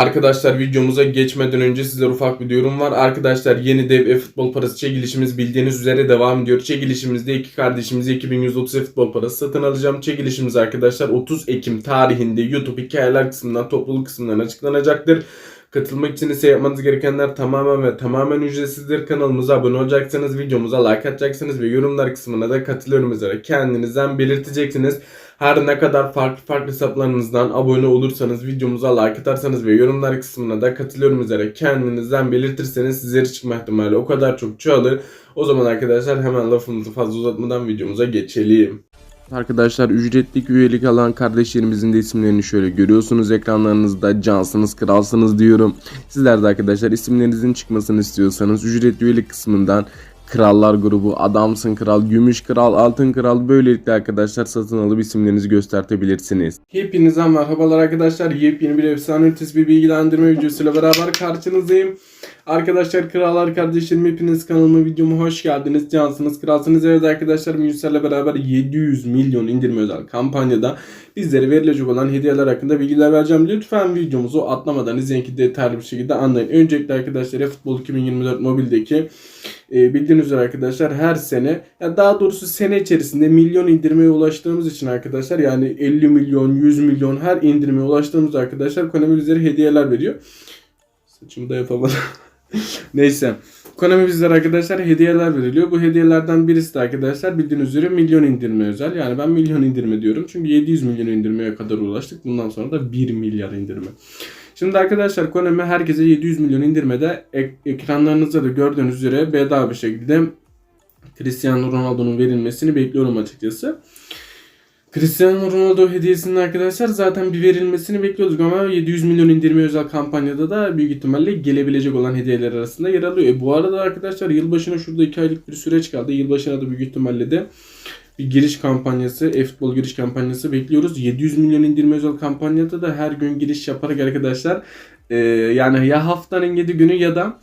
Arkadaşlar videomuza geçmeden önce sizlere ufak bir duyurum var. Arkadaşlar yeni dev e-futbol parası çekilişimiz bildiğiniz üzere devam ediyor. Çekilişimizde iki kardeşimize 2130 e-futbol parası satın alacağım. Çekilişimiz arkadaşlar 30 Ekim tarihinde YouTube hikayeler kısmından topluluk kısmından açıklanacaktır. Katılmak için ise yapmanız gerekenler tamamen ve tamamen ücretsizdir. Kanalımıza abone olacaksınız, videomuza like atacaksınız ve yorumlar kısmına da katılıyorum üzere kendinizden belirteceksiniz. Her ne kadar farklı farklı hesaplarınızdan abone olursanız, videomuza like atarsanız ve yorumlar kısmına da katılıyorum üzere kendinizden belirtirseniz sizlere çıkma ihtimali o kadar çok çoğalır. O zaman arkadaşlar hemen lafımızı fazla uzatmadan videomuza geçelim. Arkadaşlar ücretli üyelik alan kardeşlerimizin de isimlerini şöyle görüyorsunuz ekranlarınızda cansınız kralsınız diyorum. Sizler de arkadaşlar isimlerinizin çıkmasını istiyorsanız ücretli üyelik kısmından Krallar grubu, Adamsın Kral, Gümüş Kral, Altın Kral böylelikle arkadaşlar satın alıp isimlerinizi göstertebilirsiniz. Hepinize merhabalar arkadaşlar. Yepyeni bir efsane ötesi bir bilgilendirme videosuyla beraber karşınızdayım. Arkadaşlar krallar kardeşlerim hepiniz kanalıma videoma hoş geldiniz. Cansınız kralsınız. Evet arkadaşlar Müyüsel'le beraber 700 milyon indirme özel kampanyada bizlere verilecek olan hediyeler hakkında bilgiler vereceğim. Lütfen videomuzu atlamadan izleyin ki detaylı bir şekilde anlayın. Öncelikle arkadaşlar futbol 2024 mobildeki e, bildiğiniz üzere arkadaşlar her sene ya daha doğrusu sene içerisinde milyon indirmeye ulaştığımız için arkadaşlar yani 50 milyon 100 milyon her indirmeye ulaştığımız arkadaşlar Konami bizlere hediyeler veriyor. Saçımı da yapamadım. Neyse. Konami bizlere arkadaşlar hediyeler veriliyor. Bu hediyelerden birisi de arkadaşlar bildiğiniz üzere milyon indirme özel. Yani ben milyon indirme diyorum. Çünkü 700 milyon indirmeye kadar ulaştık. Bundan sonra da 1 milyar indirme. Şimdi arkadaşlar Konami herkese 700 milyon indirmede ek- ekranlarınızda da gördüğünüz üzere bedava bir şekilde Cristiano Ronaldo'nun verilmesini bekliyorum açıkçası. Cristiano Ronaldo hediyesinin arkadaşlar zaten bir verilmesini bekliyorduk ama 700 milyon indirme özel kampanyada da büyük ihtimalle gelebilecek olan hediyeler arasında yer alıyor. E bu arada arkadaşlar yılbaşına şurada 2 aylık bir süreç kaldı. Yılbaşına da büyük ihtimalle de bir giriş kampanyası, e-futbol giriş kampanyası bekliyoruz. 700 milyon indirme özel kampanyada da her gün giriş yaparak arkadaşlar e, yani ya haftanın 7 günü ya da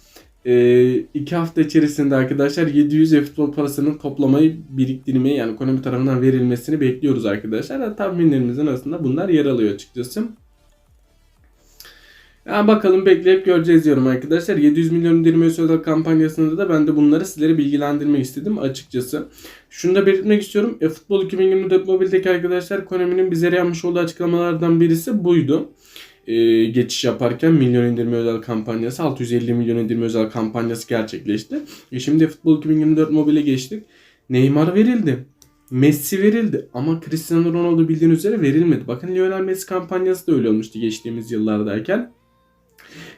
2 hafta içerisinde arkadaşlar 700 e-futbol parasının toplamayı biriktirmeyi yani Konami tarafından verilmesini bekliyoruz arkadaşlar. Yani tahminlerimizin arasında bunlar yer alıyor açıkçası. Yani bakalım bekleyip göreceğiz diyorum arkadaşlar. 700 milyon indirme özel kampanyasında da ben de bunları sizlere bilgilendirmek istedim açıkçası. Şunu da belirtmek istiyorum. E, Futbol 2024 mobildeki arkadaşlar Konami'nin bize yapmış olduğu açıklamalardan birisi buydu. E, geçiş yaparken milyon indirme özel kampanyası 650 milyon indirme özel kampanyası gerçekleşti. E, şimdi Futbol 2024 mobile geçtik. Neymar verildi. Messi verildi ama Cristiano Ronaldo bildiğiniz üzere verilmedi. Bakın Lionel Messi kampanyası da öyle olmuştu geçtiğimiz yıllardayken.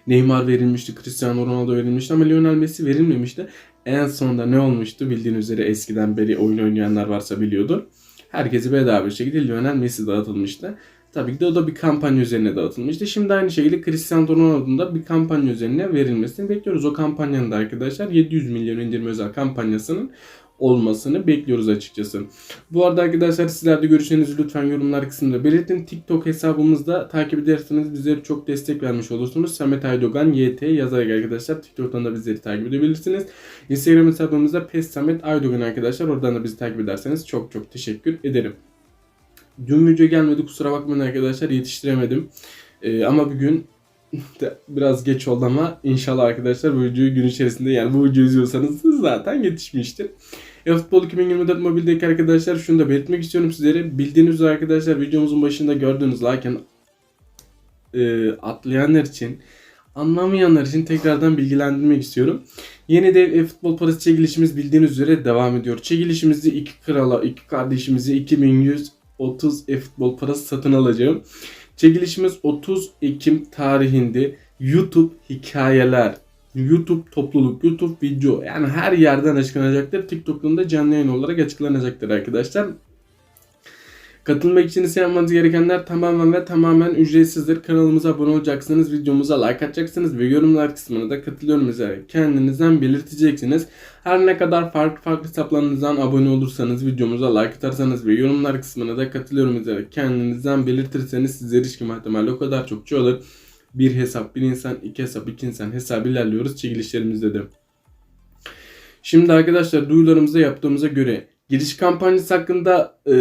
Neymar verilmişti, Cristiano Ronaldo verilmişti ama Lionel Messi verilmemişti. En sonunda ne olmuştu bildiğiniz üzere eskiden beri oyun oynayanlar varsa biliyordur. Herkesi bedava bir şekilde Lionel Messi dağıtılmıştı. Tabii ki de o da bir kampanya üzerine dağıtılmıştı. Şimdi aynı şekilde Cristiano Ronaldo'nun da bir kampanya üzerine verilmesini bekliyoruz. O kampanyanın da arkadaşlar 700 milyon indirme özel kampanyasının olmasını bekliyoruz açıkçası. Bu arada arkadaşlar sizler de görüşlerinizi lütfen yorumlar kısmında belirtin. TikTok hesabımızda takip ederseniz bizlere çok destek vermiş olursunuz. Samet Aydogan YT yazarak arkadaşlar TikTok'tan da bizleri takip edebilirsiniz. Instagram hesabımızda Pes Samet Aydogan arkadaşlar. Oradan da bizi takip ederseniz çok çok teşekkür ederim. Dün video gelmedi kusura bakmayın arkadaşlar yetiştiremedim. Ee, ama bugün biraz geç oldu ama inşallah arkadaşlar bu videoyu gün içerisinde yani bu videoyu izliyorsanız zaten yetişmiştir. E-Futbol 2024 mobildeki arkadaşlar şunu da belirtmek istiyorum sizlere. Bildiğiniz üzere arkadaşlar videomuzun başında gördüğünüz lakin e, atlayanlar için anlamayanlar için tekrardan bilgilendirmek istiyorum. Yeni dev e-futbol parası çekilişimiz bildiğiniz üzere devam ediyor. Çekilişimizde iki krala, iki kardeşimizi 2130 e-futbol parası satın alacağım. Çekilişimiz 30 Ekim tarihinde YouTube hikayeler, YouTube topluluk, YouTube video yani her yerden açıklanacaktır. TikTok'un da canlı yayın olarak açıklanacaktır arkadaşlar. Katılmak için ise yapmanız gerekenler tamamen ve tamamen ücretsizdir. Kanalımıza abone olacaksınız, videomuza like atacaksınız ve yorumlar kısmına da katılıyorum üzere kendinizden belirteceksiniz. Her ne kadar farklı farklı hesaplarınızdan abone olursanız, videomuza like atarsanız ve yorumlar kısmına da katılıyorum üzere kendinizden belirtirseniz sizlere erişim ihtimali o kadar çok çoğalır. Bir hesap, bir insan, iki hesap, iki insan hesabı ilerliyoruz çekilişlerimizde de. Şimdi arkadaşlar duyularımızda yaptığımıza göre Giriş kampanyası hakkında e,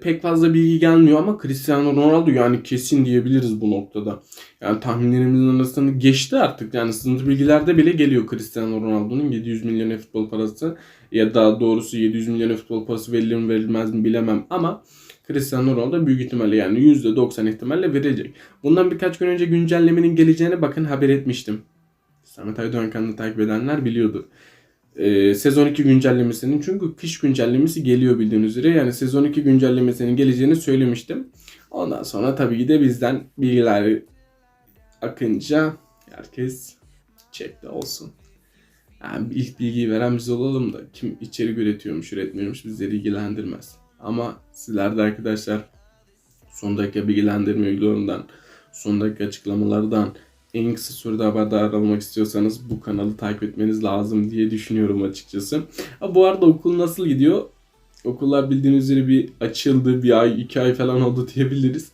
pek fazla bilgi gelmiyor ama Cristiano Ronaldo yani kesin diyebiliriz bu noktada. Yani tahminlerimizin arasını geçti artık. Yani sınıf bilgilerde bile geliyor Cristiano Ronaldo'nun 700 milyon futbol parası ya daha doğrusu 700 milyon futbol parası verilir mi verilmez mi bilemem ama Cristiano Ronaldo büyük ihtimalle yani %90 ihtimalle verilecek. Bundan birkaç gün önce güncellemenin geleceğine bakın haber etmiştim. Samet Aydoğan kanalını takip edenler biliyordu. Ee, sezon 2 güncellemesinin çünkü kış güncellemesi geliyor bildiğiniz üzere. Yani sezon 2 güncellemesinin geleceğini söylemiştim. Ondan sonra tabii de bizden bilgiler akınca herkes çekte olsun. Yani ilk bilgiyi veren biz olalım da kim içerik üretiyormuş üretmiyormuş bizleri ilgilendirmez. Ama sizler de arkadaşlar son dakika bilgilendirme videolarından, son dakika açıklamalardan en kısa sürede haberdar olmak istiyorsanız bu kanalı takip etmeniz lazım diye düşünüyorum açıkçası. Ha, bu arada okul nasıl gidiyor? Okullar bildiğiniz üzere bir açıldı. Bir ay, iki ay falan oldu diyebiliriz.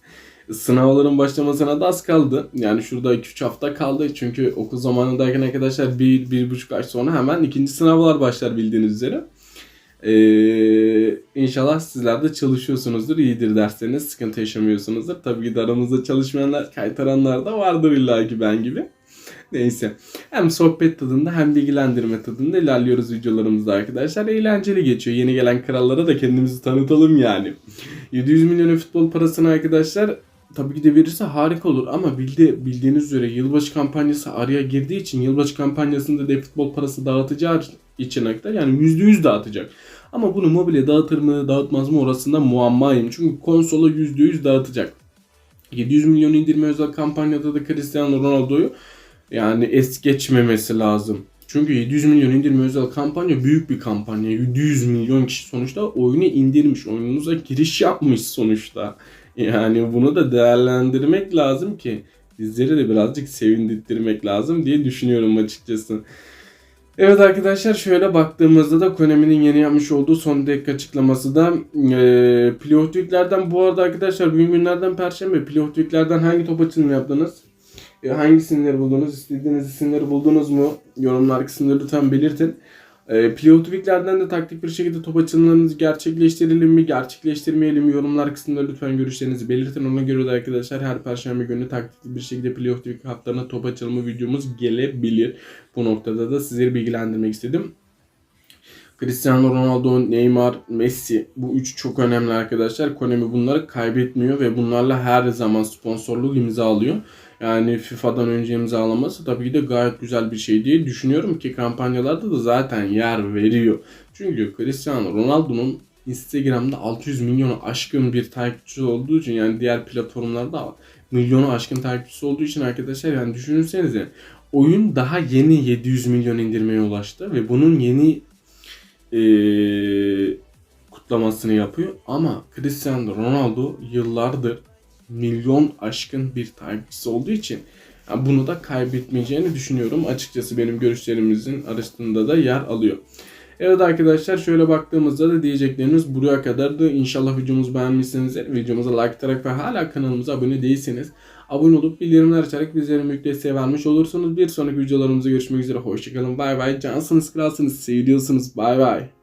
Sınavların başlamasına da az kaldı. Yani şurada 2-3 hafta kaldı. Çünkü okul zamanındayken arkadaşlar 1-1,5 ay sonra hemen ikinci sınavlar başlar bildiğiniz üzere. Ee, inşallah sizler de çalışıyorsunuzdur. iyidir dersleriniz. Sıkıntı yaşamıyorsunuzdur. Tabii ki de aramızda çalışmayanlar, kaytaranlar da vardır illa ki ben gibi. Neyse. Hem sohbet tadında hem bilgilendirme tadında ilerliyoruz videolarımızda arkadaşlar. Eğlenceli geçiyor. Yeni gelen krallara da kendimizi tanıtalım yani. 700 milyon futbol parasını arkadaşlar tabii ki de verirse harika olur ama bildi, bildiğiniz üzere yılbaşı kampanyası araya girdiği için yılbaşı kampanyasında da futbol parası dağıtacağı için arkadaşlar yani %100 dağıtacak. Ama bunu mobile dağıtır mı dağıtmaz mı orasında muammayım. Çünkü konsola %100 dağıtacak. 700 milyon indirme özel kampanyada da Cristiano Ronaldo'yu yani es geçmemesi lazım. Çünkü 700 milyon indirme özel kampanya büyük bir kampanya. 700 milyon kişi sonuçta oyunu indirmiş. Oyununuza giriş yapmış sonuçta. Yani bunu da değerlendirmek lazım ki bizleri de birazcık sevindirmek lazım diye düşünüyorum açıkçası. Evet arkadaşlar şöyle baktığımızda da Konami'nin yeni yapmış olduğu son dakika açıklaması da e, Playoff bu arada arkadaşlar bugün günlerden Perşembe Playoff hangi top açılımı yaptınız? E, hangi isimleri buldunuz? İstediğiniz isimleri buldunuz mu? Yorumlar kısmında lütfen belirtin. E, Playoff Week'lerden de taktik bir şekilde top açılımlarınızı gerçekleştirelim mi, gerçekleştirmeyelim mi? Yorumlar kısmında lütfen görüşlerinizi belirtin. Ona göre de arkadaşlar her perşembe günü taktikli bir şekilde Playoff Week haftalarına top açılımı videomuz gelebilir. Bu noktada da sizleri bilgilendirmek istedim. Cristiano Ronaldo, Neymar, Messi bu üç çok önemli arkadaşlar. Konami bunları kaybetmiyor ve bunlarla her zaman sponsorluk imza alıyor. Yani FIFA'dan önce imzalaması tabii ki de gayet güzel bir şey diye düşünüyorum ki kampanyalarda da zaten yer veriyor. Çünkü Cristiano Ronaldo'nun Instagram'da 600 milyonu aşkın bir takipçisi olduğu için yani diğer platformlarda milyonu aşkın takipçisi olduğu için arkadaşlar yani düşünürsenize oyun daha yeni 700 milyon indirmeye ulaştı ve bunun yeni ee, kutlamasını yapıyor ama Cristiano Ronaldo yıllardır milyon aşkın bir takipçisi olduğu için yani bunu da kaybetmeyeceğini düşünüyorum. Açıkçası benim görüşlerimizin arasında da yer alıyor. Evet arkadaşlar şöyle baktığımızda da diyeceklerimiz buraya kadardı. İnşallah videomuzu beğenmişsinizdir. Videomuza like atarak ve hala kanalımıza abone değilseniz abone olup bildirimler açarak bizlere büyük desteği vermiş olursunuz. Bir sonraki videolarımızda görüşmek üzere. Hoşçakalın. Bay bay. Cansınız kralsınız. Seviyorsunuz. Bay bay.